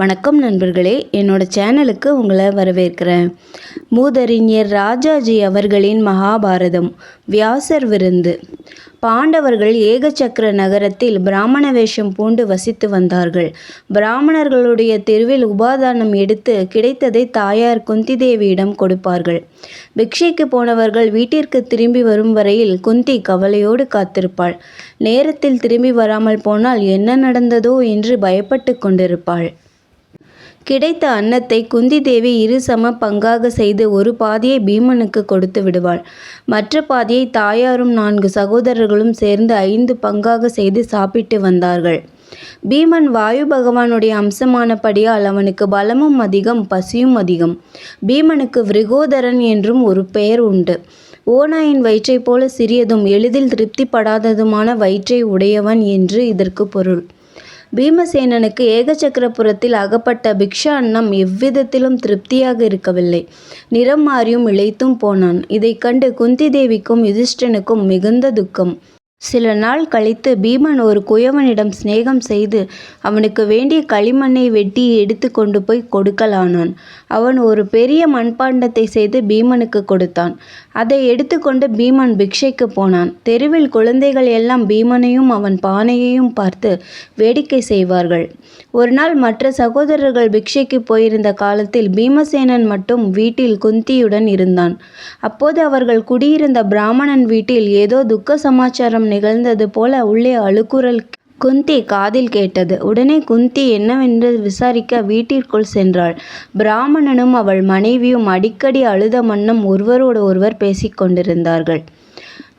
வணக்கம் நண்பர்களே. என்னோட சேனலுக்கு உங்களை வரவேற்கிறேன். மூதறிஞர் ராஜாஜி அவர்களின் மகாபாரதம் வியாசர் விருந்து. பாண்டவர்கள் ஏகச்சக்கர நகரத்தில் பிராமண வேஷம் பூண்டு வசித்து வந்தார்கள். பிராமணர்களுடைய தெருவில் உபாதானம் எடுத்து கிடைத்ததை தாயார் குந்தி தேவியிடம் கொடுப்பார்கள். பிக்ஷைக்கு போனவர்கள் வீட்டிற்கு திரும்பி வரும் வரையில் குந்தி கவலையோடு காத்திருப்பாள். நேரத்தில் திரும்பி வராமல் போனால் என்ன நடந்ததோ என்று பயப்பட்டு கொண்டிருப்பாள். கிடைத்த அன்னத்தை குந்தி தேவி இரு சம பங்காக செய்து ஒரு பாதியை பீமனுக்கு கொடுத்து விடுவாள். மற்ற பாதியை தாயாரும் நான்கு சகோதரர்களும் சேர்ந்து ஐந்து பங்காக செய்து சாப்பிட்டு வந்தார்கள். பீமன் வாயு பகவானுடைய அம்சமானபடியால் அவனுக்கு பலமும் அதிகம் பசியும் அதிகம். பீமனுக்கு விருகோதரன் என்றும் ஒரு பெயர் உண்டு. ஓநாயின் வயிற்றைப் போல சிறியதும் எளிதில் திருப்திப்படாததுமான வயிற்றை உடையவன் என்று இதற்கு பொருள். பீமசேனனுக்கு ஏகசக்கரபுரத்தில் அகப்பட்ட பிக்ஷா அன்னம் எவ்விதத்திலும் திருப்தியாக இருக்கவில்லை. நிறம் மாறியும் இழைத்தும் போனான். இதைக் கண்டு குந்தி தேவிக்கும் யுதிஷ்டனுக்கும் மிகுந்த துக்கம். சில நாள் கழித்து பீமன் ஒரு குயவனிடம் சிநேகம் செய்து அவனுக்கு வேண்டிய களிமண்ணை வெட்டி எடுத்து கொண்டு போய் கொடுக்கலானான். அவன் ஒரு பெரிய மண்பாண்டத்தை செய்து பீமனுக்கு கொடுத்தான். அதை எடுத்துக்கொண்டு பீமன் பிக்ஷைக்கு போனான். தெருவில் குழந்தைகள் எல்லாம் பீமனையும் அவன் பானையையும் பார்த்து வேடிக்கை செய்வார்கள். ஒரு நாள் மற்ற சகோதரர்கள் பிக்ஷைக்கு போயிருந்த காலத்தில் பீமசேனன் மட்டும் வீட்டில் குந்தியுடன் இருந்தான். அப்போது அவர்கள் குடியிருந்த பிராமணன் வீட்டில் ஏதோ துக்க சமாச்சாரம் நிகழ்ந்தது போல உள்ளே அழுக்குரல் குந்தி காதில் கேட்டது. உடனே குந்தி என்னவென்று விசாரிக்க வீட்டிற்குள் சென்றாள். பிராமணனும் அவள் மனைவியும் அடிக்கடி அழுத மன்னம் ஒருவரோடு ஒருவர் பேசிக்கொண்டிருந்தார்கள்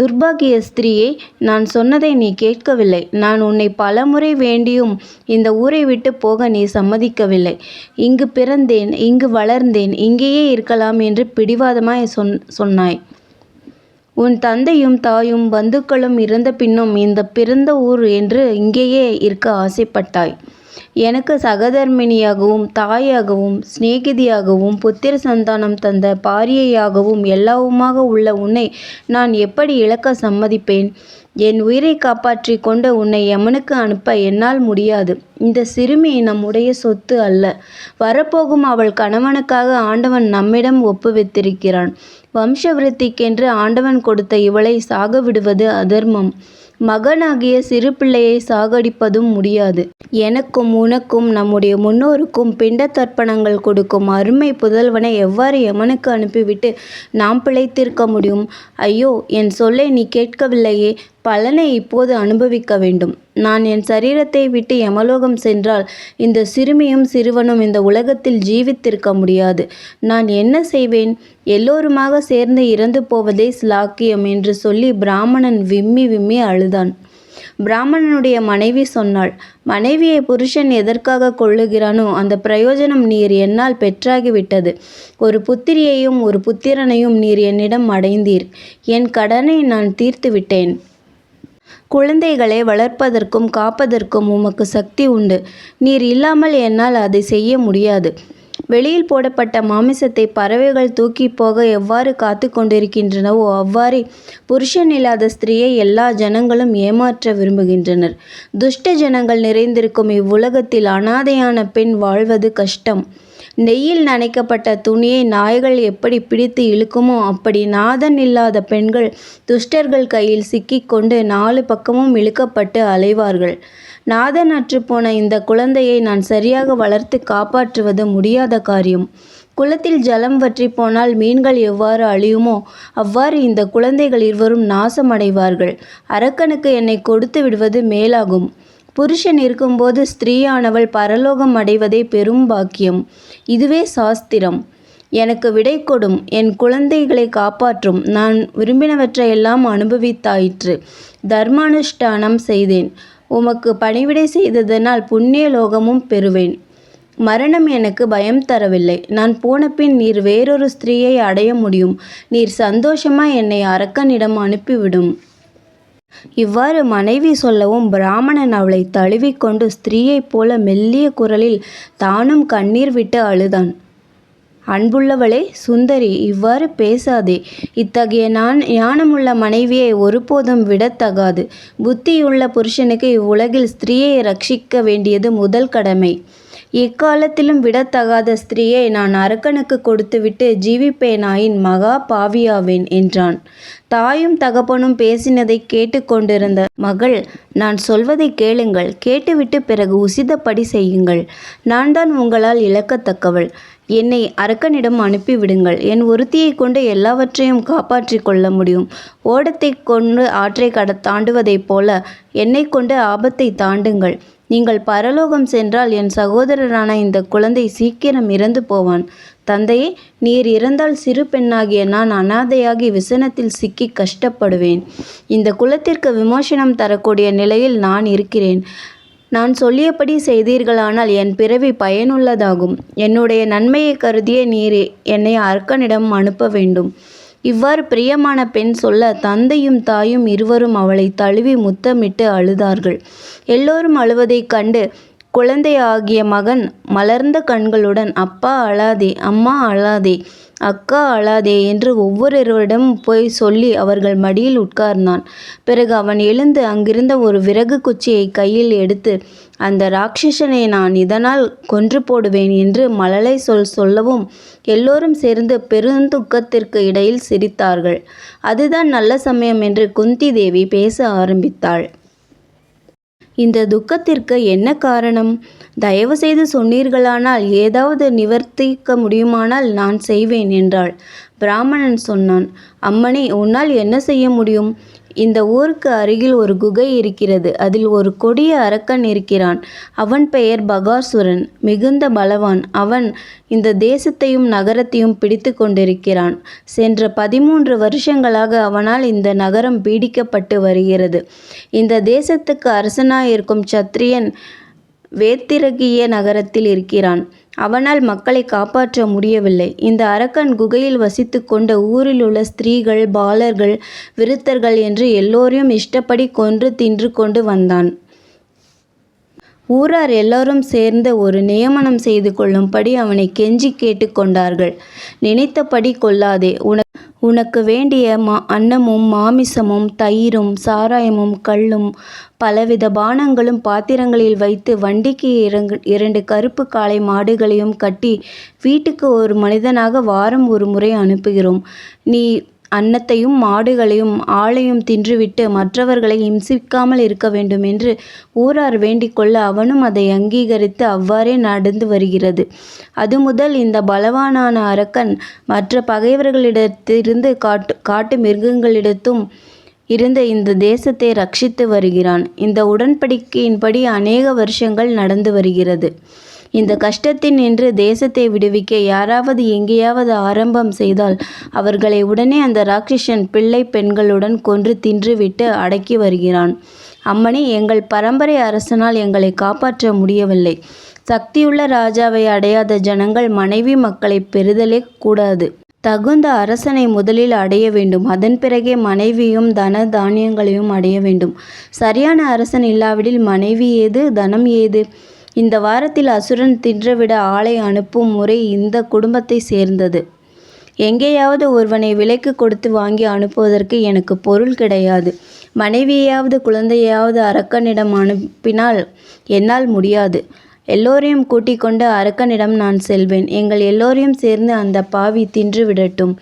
துர்பாகிய ஸ்திரீயே நான் சொன்னதை நீ கேட்கவில்லை. நான் உன்னை பலமுறை வேண்டியும் இந்த ஊரை விட்டு போக நீ சம்மதிக்கவில்லை. இங்கு பிறந்தேன் இங்கு வளர்ந்தேன் இங்கேயே இருக்கலாம் என்று பிடிவாதமாய் சொன் சொன்னாய். உன் தந்தையும் தாயும் பந்துக்களும் இறந்த பின்னும் இந்த பிறந்த ஊர் என்று இங்கேயே இருக்க ஆசைப்பட்டாய். எனக்கு சகதர்மிணியாகவும் தாயாகவும் சிநேகிதியாகவும் புத்திர சந்தானம் தந்த பாரியையாகவும் எல்லாவுமாக உள்ள உன்னை நான் எப்படி இழக்க சம்மதிப்பேன்? என் உயிரை காப்பாற்றி கொண்டு உன்னை யமனுக்கு அனுப்ப என்னால் முடியாது. இந்த சிறுமி நம்முடைய சொத்து அல்ல. வரப்போகும் அவள் கணவனுக்காக ஆண்டவன் நம்மிடம் ஒப்புவித்திருக்கிறான். வம்சவிருத்திக்கென்று ஆண்டவன் கொடுத்த இவளை சாக விடுவது அதர்மம். மகனாகிய சிறு பிள்ளையை சாகடிப்பதும் முடியாது. எனக்கும் உனக்கும் நம்முடைய முன்னோருக்கும் பிண்ட தர்ப்பணங்கள் கொடுக்கும் அருமை புதல்வனை எவ்வாறு எமனுக்கு அனுப்பிவிட்டு நாம் பிழைத்திருக்க முடியும்? ஐயோ என் சொல்லை நீ கேட்கவில்லையே. பலனை இப்போது அனுபவிக்க வேண்டும். நான் என் சரீரத்தை விட்டு யமலோகம் சென்றால் இந்த சிறுமியும் சிறுவனும் இந்த உலகத்தில் ஜீவித்திருக்க முடியாது. நான் என்ன செய்வேன்? எல்லோருமாக சேர்ந்து இறந்து போவதே ஸ்லாக்கியம் என்று சொல்லி பிராமணன் விம்மி விம்மி அழுது அழுதான் பிராமணனுடைய மனைவி சொன்னாள் மனைவியை புருஷன் எதற்காக கொள்ளுகிறானோ அந்த பிரயோஜனம் நீர் என்னால் பெற்றாகிவிட்டது. ஒரு புத்திரியையும் ஒரு புத்திரனையும் நீர் என்னிடம் அடைந்தீர். என் கடனை நான் தீர்த்து விட்டேன் குழந்தைகளை வளர்ப்பதற்கும் காப்பதற்கும் உமக்கு சக்தி உண்டு. நீர் இல்லாமல் என்னால் அதை செய்ய முடியாது. வெளியில் போடப்பட்ட மாமிசத்தை பறவைகள் தூக்கி போக எவ்வாறு காத்து கொண்டிருக்கின்றனவோ அவ்வாறே புருஷன் இல்லாத ஸ்திரீயை எல்லா ஜனங்களும் ஏமாற்ற விரும்புகின்றனர். துஷ்ட ஜனங்கள் நிறைந்திருக்கும் இவ்வுலகத்தில் அனாதையான பெண் வாழ்வது கஷ்டம். நெய்யில் நனைக்கப்பட்ட துணியை நாய்கள் எப்படி பிடித்து இழுக்குமோ அப்படி நாதன் இல்லாத பெண்கள் துஷ்டர்கள் கையில் சிக்கிக்கொண்டு நாலு பக்கமும் இழுக்கப்பட்டு அலைவார்கள். நாதன் அற்றுப்போன இந்த குழந்தையை நான் சரியாக வளர்த்து காப்பாற்றுவது முடியாத காரியம். குளத்தில் ஜலம் வற்றி போனால் மீன்கள் எவ்வாறு அழியுமோ அவ்வாறு இந்த குழந்தைகள் இருவரும் நாசமடைவார்கள். அரக்கனுக்கு என்னை கொடுத்து விடுவது மேலாகும். புருஷன் இருக்கும்போது ஸ்திரீயானவள் பரலோகம் அடைவதே பெரும் பாக்கியம். இதுவே சாஸ்திரம். எனக்கு விடை கொடும். என் குழந்தைகளை காப்பாற்றும். நான் விரும்பினவற்றையெல்லாம் அனுபவித்தாயிற்று. தர்மானுஷ்டானம் செய்தேன். உமக்கு பணிவிடை செய்ததனால் புண்ணிய லோகமும் பெறுவேன். மரணம் எனக்கு பயம் தரவில்லை. நான் போன பின் நீர் வேறொரு ஸ்திரீயை அடைய முடியும். நீர் சந்தோஷமாக என்னை அரக்கனிடம் அனுப்பிவிடும். இவ்வாறு மனைவி சொல்லவும் பிராமணன் அவளை தழுவிக்கொண்டு ஸ்திரீயைப் போல மெல்லிய குரலில் தானும் கண்ணீர் விட்டு அழுதான். அன்புள்ளவளே சுந்தரி இவ்வாறு பேசாதே. இத்தகைய நான் ஞானமுள்ள மனைவியை ஒருபோதும் விடத்தகாது. புத்தியுள்ள புருஷனுக்கு இவ்வுலகில் ஸ்திரீயை ரட்சிக்க வேண்டியது முதல் கடமை. எக்காலத்திலும் விடத்தகாத ஸ்திரீயை நான் அரக்கனுக்கு கொடுத்துவிட்டு ஜீவிப்பேனாயின் மகா பாவியாவேன் என்றான். தாயும் தகப்பனும் பேசினதைக் கேட்டுக்கொண்டிருந்த மகள் நான் சொல்வதைக் கேளுங்கள் கேட்டுவிட்டு பிறகு உசிதப்படி செய்யுங்கள். நான் தான் உங்களால் இழக்கத்தக்கவள். என்னை அரக்கனிடம் அனுப்பிவிடுங்கள். என் ஒருத்தியைக் கொண்டு எல்லாவற்றையும் காப்பாற்றி கொள்ள முடியும். ஓடத்தைக் கொண்டு ஆற்றைக் தாண்டுவதைப் போல என்னை கொண்டு ஆபத்தை தாண்டுங்கள். நீங்கள் பரலோகம் சென்றால் என் சகோதரரான இந்த குழந்தை சீக்கிரம் இறந்து போவான். தந்தையே நீர் இறந்தால் சிறு பெண்ணாகிய நான் அனாதையாகி விசனத்தில் சிக்கி கஷ்டப்படுவேன். இந்த குலத்திற்கு விமோசனம் தரக்கூடிய நிலையில் நான் இருக்கிறேன். நான் சொல்லியபடி செய்தீர்களானால் என் பிறவி பயனுள்ளதாகும். என்னுடைய நன்மையை கருதியே நீர் என்னை அர்க்கனிடம் அனுப்ப வேண்டும். இவ்வாறு பிரியமான பெண் சொல்ல தந்தையும் தாயும் இருவரும் அவளைத் தழுவி முத்தமிட்டு அழுதார்கள். எல்லோரும் அழுவதைக் கண்டு குழந்தையாகிய மகன் மலர்ந்த கண்களுடன் அப்பா அழாதே அம்மா அழாதே அக்கா அழாதே என்று ஒவ்வொருவரிடம் போய் சொல்லி அவர்கள் மடியில் உட்கார்ந்தான். பிறகு அவன் எழுந்து அங்கிருந்த ஒரு விறகு குச்சியை கையில் எடுத்து அந்த ராட்சசனை நான் இதனால் கொன்று போடுவேன் என்று மழலை சொல் சொல்லவும் எல்லோரும் சேர்ந்து பெருந்துக்கத்திற்கு இடையில் சிரித்தார்கள். அதுதான் நல்ல சமயம் என்று குந்தி தேவி பேச ஆரம்பித்தாள். இந்த துக்கத்திற்கு என்ன காரணம்? தயவு செய்து சொன்னீர்களானால் ஏதாவது நிவர்த்திக்க முடியுமானால் நான் செய்வேன் என்றாள். பிராமணன் சொன்னான் அம்மனே உன்னால் என்ன செய்ய முடியும்? இந்த ஊருக்கு அருகில் ஒரு குகை இருக்கிறது. அதில் ஒரு கொடிய அரக்கன் இருக்கிறான். அவன் பெயர் பகாசுரன். மிகுந்த பலவான். அவன் இந்த தேசத்தையும் நகரத்தையும் பிடித்து கொண்டிருக்கிறான். சென்ற பதிமூன்று வருஷங்களாக அவனால் இந்த நகரம் பீடிக்கப்பட்டு வருகிறது. இந்த தேசத்துக்கு அரசனாயிருக்கும் சத்திரியன் வேத்திரகிய நகரத்தில் இருக்கிறான். அவனால் மக்களை காப்பாற்ற முடியவில்லை. இந்த அரக்கன் குகையில் வசித்துக் ஊரில் ஊரிலுள்ள ஸ்திரீகள் பாலர்கள் விருத்தர்கள் என்று எல்லோரையும் இஷ்டப்படி கொன்று தின்று கொண்டு வந்தான். ஊரார் எல்லோரும் சேர்ந்து ஒரு நியமனம் செய்து கொள்ளும்படி அவனைக் கெஞ்சிக் கேட்டுக் கொண்டார்கள். நினைத்தபடி கொள்ளாதே. உனக்கு உனக்கு வேண்டிய மா அன்னமும் மாமிசமும் தயிரும் சாராயமும் கள்ளும் பலவித பானங்களும் பாத்திரங்களில் வைத்து வண்டிக்கு இரண்டு கருப்பு காளை மாடுகளையும் கட்டி வீட்டுக்கு ஒரு மனிதனாக வாரம் ஒரு முறை அனுப்புகிறோம். நீ அன்னத்தையும் மாடுகளையும் ஆளையும் தின்றுவிட்டு மற்றவர்களை இம்சிக்காமல் இருக்க வேண்டும் என்று ஊரார் வேண்டிக்கொள்ள அவனும் அதை அங்கீகரித்து அவ்வாறே நடந்து வருகிறது. அது முதல் இந்த பலவானான அரக்கன் மற்ற பகைவர்களிடத்திலிருந்து காட்டு காட்டு மிருகங்களிடத்தும் இருந்த இந்த தேசத்தை ரட்சித்து வருகிறான். இந்த உடன்படிக்கையின்படி அநேக வருஷங்கள் நடந்து வருகிறது. இந்த கஷ்டத்தின் நின்று தேசத்தை விடுவிக்க யாராவது எங்கேயாவது ஆரம்பம் செய்தால் அவர்களை உடனே அந்த ராட்சசன் பிள்ளை பெண்களுடன் கொன்று தின்றுவிட்டு அடக்கி வருகிறான். அம்மணி எங்கள் பரம்பரை அரசனால் எங்களை காப்பாற்ற முடியவில்லை. சக்தியுள்ள ராஜாவை அடையாத ஜனங்கள் மனைவி மக்களை பெறுதலே கூடாது. தகுந்த அரசனை முதலில் அடைய வேண்டும். அதன் பிறகே மனைவியும் தன தானியங்களையும் அடைய வேண்டும். சரியான அரசன் இல்லாவிடில் மனைவி ஏது தனம் ஏது? இந்த வாரத்தில் அசுரன் தின்றவிட ஆளை அனுப்பும் முறை இந்த குடும்பத்தை சேர்ந்தது. எங்கேயாவது ஒருவனை விலைக்கு கொடுத்து வாங்கி அனுப்புவதற்கு எனக்கு பொருள் கிடையாது. மனைவியையாவது குழந்தையாவது அரக்கனிடம் அனுப்பினால் என்னால் முடியாது. எல்லோரையும் கூட்டிக் கொண்டு அரக்கனிடம் நான் செல்வேன். எங்கள் எல்லோரையும் சேர்ந்து அந்த பாவி தின்று விடட்டும்.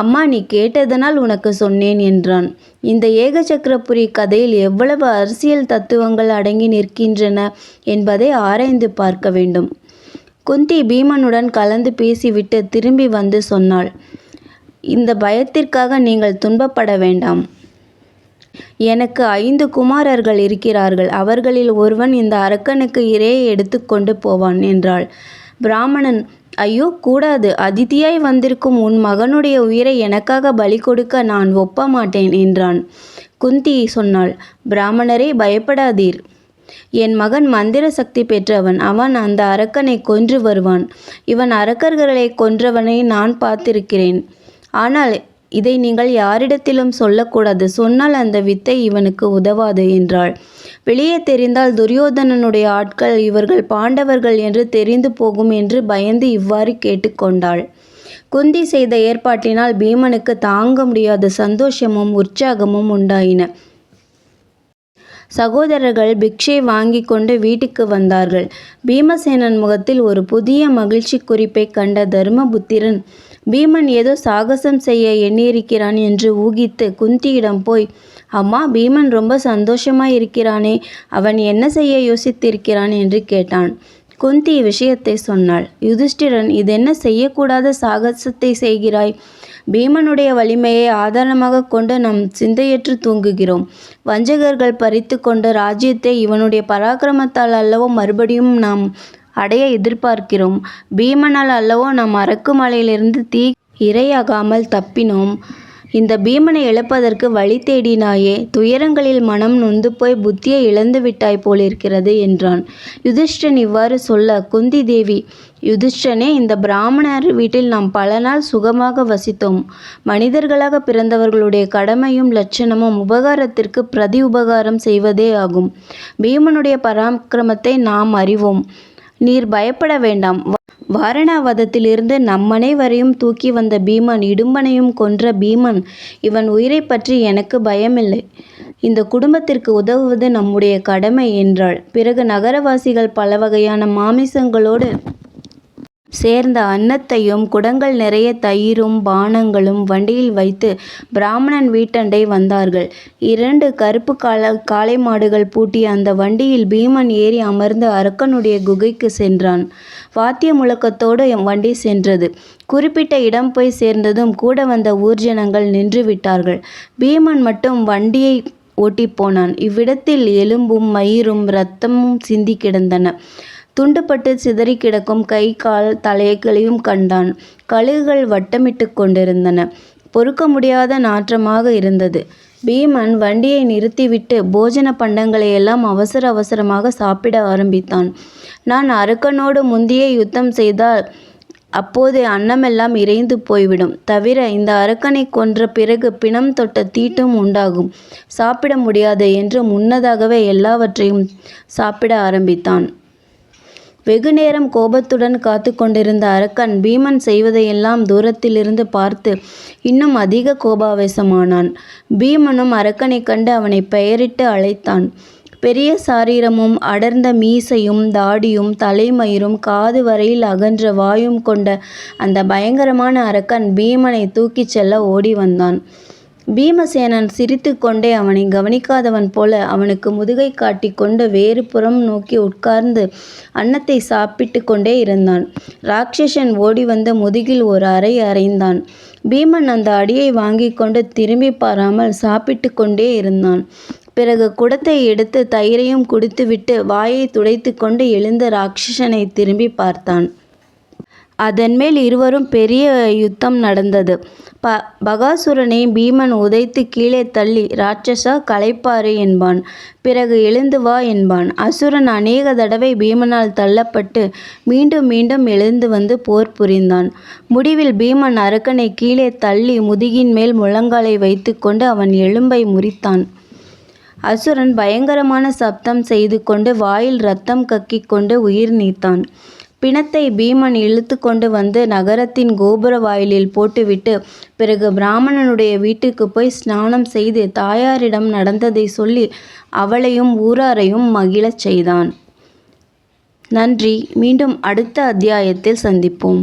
அம்மா நீ கேட்டதனால் உனக்கு சொன்னேன் என்றான். இந்த ஏகசக்கரபுரி கதையில் எவ்வளவு அரசியல் தத்துவங்கள் அடங்கி நிற்கின்றன என்பதை ஆராய்ந்து பார்க்க வேண்டும். குந்தி பீமனுடன் கலந்து பேசிவிட்டு திரும்பி வந்து சொன்னாள் இந்த பயத்திற்காக நீங்கள் துன்பப்பட வேண்டாம். எனக்கு ஐந்து குமாரர்கள் இருக்கிறார்கள். அவர்களில் ஒருவன் இந்த அரக்கனுக்கு இரையை எடுத்துக்கொண்டு போவான் என்றாள். பிராமணன் ஐயோ கூடாது. அதிதியாய் வந்திருக்கும் உன் மகனுடைய உயிரை எனக்காக பலி கொடுக்க நான் ஒப்ப மாட்டேன் என்றான். குந்தி சொன்னாள் பிராமணரே பயப்படாதீர். என் மகன் மந்திர சக்தி பெற்றவன். அவன் அந்த அரக்கனை கொன்று வருவான். இவன் அரக்கர்களை கொன்றவனை நான் பார்த்திருக்கிறேன். ஆனால் இதை நீங்கள் யாரிடத்திலும் சொல்லக்கூடாது. சொன்னால் அந்த வித்தை இவனுக்கு உதவாது என்றாள். வெளியே தெரிந்தால் துரியோதனனுடைய ஆட்கள் இவர்கள் பாண்டவர்கள் என்று தெரிந்து போகும் என்று பயந்து இவ்வாறு கேட்டுக் கொண்டாள். குந்தி செய்த ஏற்பாட்டினால் பீமனுக்கு தாங்க முடியாத சந்தோஷமும் உற்சாகமும் உண்டாயின. சகோதரர்கள் பிக்ஷை வாங்கி கொண்டு வீட்டுக்கு வந்தார்கள் பீமசேனன் முகத்தில் ஒரு புதிய மகிழ்ச்சி குறிப்பை கண்ட தர்மபுத்திரன் பீமன் ஏதோ சாகசம் செய்ய எண்ணியிருக்கிறான் என்று ஊகித்து குந்தியிடம் போய் அம்மா பீமன் ரொம்ப சந்தோஷமாய் இருக்கிறானே அவன் என்ன செய்ய யோசித்திருக்கிறான்? என்று கேட்டான். குந்தி விஷயத்தை சொன்னாள். யுதிஷ்டிரன் இதென்ன செய்யக்கூடாத சாகசத்தை செய்கிறாய்? பீமனுடைய வலிமையை ஆதாரமாக கொண்டு நாம் சிந்தையற்று தூங்குகிறோம். வஞ்சகர்கள் பறித்து கொண்ட ராஜ்யத்தை இவனுடைய பராக்கிரமத்தால் அல்லவோ மறுபடியும் நாம் அடைய எதிர்பார்க்கிறோம். பீமனால் அல்லவோ நாம் அரக்கு மலையிலிருந்து தீ இரையாகாமல் தப்பினோம். இந்த பீமனை இழப்பதற்கு வழி தேடினாயே துயரங்களில் மனம் நொந்து போய் புத்தியை இழந்து விட்டாய் போலிருக்கிறது என்றான். யுதிஷ்டன் இவ்வாறு சொல்ல குந்தி தேவி யுதிஷ்டனே இந்த பிராமணர் வீட்டில் நாம் பல நாள் சுகமாக வசித்தோம். மனிதர்களாக பிறந்தவர்களுடைய கடமையும் லட்சணமும் உபகாரத்திற்கு பிரதி உபகாரம் செய்வதே ஆகும். பீமனுடைய பராக்கிரமத்தை நாம் அறிவோம். நீர் பயப்பட வேண்டாம். வாரணாவதத்திலிருந்து நம்மனை வரையும் தூக்கி வந்த பீமன் இடும்பனையும் கொன்ற பீமன் இவன் உயிரை பற்றி எனக்கு பயமில்லை. இந்த குடும்பத்திற்கு உதவுவது நம்முடைய கடமை என்றாள். பிறகு நகரவாசிகள் பல வகையான மாமிசங்களோடு சேர்ந்த அன்னத்தையும் குடங்கள் நிறைய தயிரும் பானங்களும் வண்டியில் வைத்து பிராமணன் வீட்டண்டை வந்தார்கள். இரண்டு கருப்பு கால காளை மாடுகள் பூட்டிய அந்த வண்டியில் பீமன் ஏறி அமர்ந்து அரக்கனுடைய குகைக்கு சென்றான். வாத்திய முழக்கத்தோடு வண்டி சென்றது. குறிப்பிட்ட இடம் போய் சேர்ந்ததும் கூட வந்த ஊர்ஜனங்கள் நின்று விட்டார்கள். பீமன் மட்டும் வண்டியை ஓட்டிப்போனான் இவ்விடத்தில் எலும்பும் மயிரும் இரத்தமும் சிந்தி கிடந்தன. துண்டுபட்டு சிதறி கிடக்கும் கை கால் தலைகளையும் கண்டான். கழுகுகள் வட்டமிட்டு கொண்டிருந்தன. பொறுக்க முடியாத நாற்றமாக இருந்தது. பீமன் வண்டியை நிறுத்திவிட்டு போஜன பண்டங்களை எல்லாம் அவசர அவசரமாக சாப்பிட ஆரம்பித்தான். நான் அரக்கனோடு முந்தியே யுத்தம் செய்தால் அப்போது அன்னமெல்லாம் இறைந்து போய்விடும். தவிர இந்த அரக்கனை கொன்ற பிறகு பிணம் தொட்ட தீட்டும் உண்டாகும். சாப்பிட முடியாது என்று முன்னதாகவே எல்லாவற்றையும் சாப்பிட ஆரம்பித்தான். வெகு நேரம் கோபத்துடன் காத்து கொண்டிருந்த அரக்கன் பீமன் செய்வதையெல்லாம் தூரத்திலிருந்து பார்த்து இன்னும் அதிக கோபாவேசமானான். பீமனும் அரக்கனைக் கண்டு அவனை பெயரிட்டு அழைத்தான். பெரிய சாரீரமும் அடர்ந்த மீசையும் தாடியும் தலைமயிரும் காது வரையில் அகன்ற வாயும் கொண்ட அந்த பயங்கரமான அரக்கன் பீமனை தூக்கிச் செல்ல ஓடி வந்தான். பீமசேனன் சிரித்து கொண்டே அவனை கவனிக்காதவன் போல அவனுக்கு முதுகை காட்டி கொண்டு வேறு புறம் நோக்கி உட்கார்ந்து அன்னத்தை சாப்பிட்டு கொண்டே இருந்தான். ராட்சசன் ஓடி வந்து முதுகில் ஒரு அறை அறைந்தான். பீமன் அந்த அடியை வாங்கி கொண்டு திரும்பி பாராமல் சாப்பிட்டு கொண்டே இருந்தான். பிறகு குடத்தை எடுத்து தயிரையும் குடித்துவிட்டு வாயை துடைத்து கொண்டு எழுந்த ராட்சசனை திரும்பி பார்த்தான். அதன்மேல் இருவரும் பெரிய யுத்தம் நடந்தது. ப பகாசுரனை பீமன் உதைத்து கீழே தள்ளி ராட்சசா களைப்பாறு என்பான். பிறகு எழுந்து வா என்பான். அசுரன் அநேக தடவை பீமனால் தள்ளப்பட்டு மீண்டும் மீண்டும் எழுந்து வந்து போர் புரிந்தான். முடிவில் பீமன் அரக்கனை கீழே தள்ளி முதுகின் மேல் முழங்காலை வைத்துக்கொண்டு அவன் எலும்பை முறித்தான். அசுரன் பயங்கரமான சப்தம் செய்து கொண்டு வாயில் ரத்தம் கக்கிக்கொண்டு உயிர் நீத்தான். பிணத்தை பீமன் இழுத்து கொண்டு வந்து நகரத்தின் கோபுர வாயிலில் போட்டுவிட்டு பிறகு பிராமணனுடைய வீட்டுக்கு போய் ஸ்நானம் செய்து தாயாரிடம் நடந்ததை சொல்லி அவளையும் ஊராரையும் மகிழச் செய்தான். நன்றி. மீண்டும் அடுத்த அத்தியாயத்தில் சந்திப்போம்.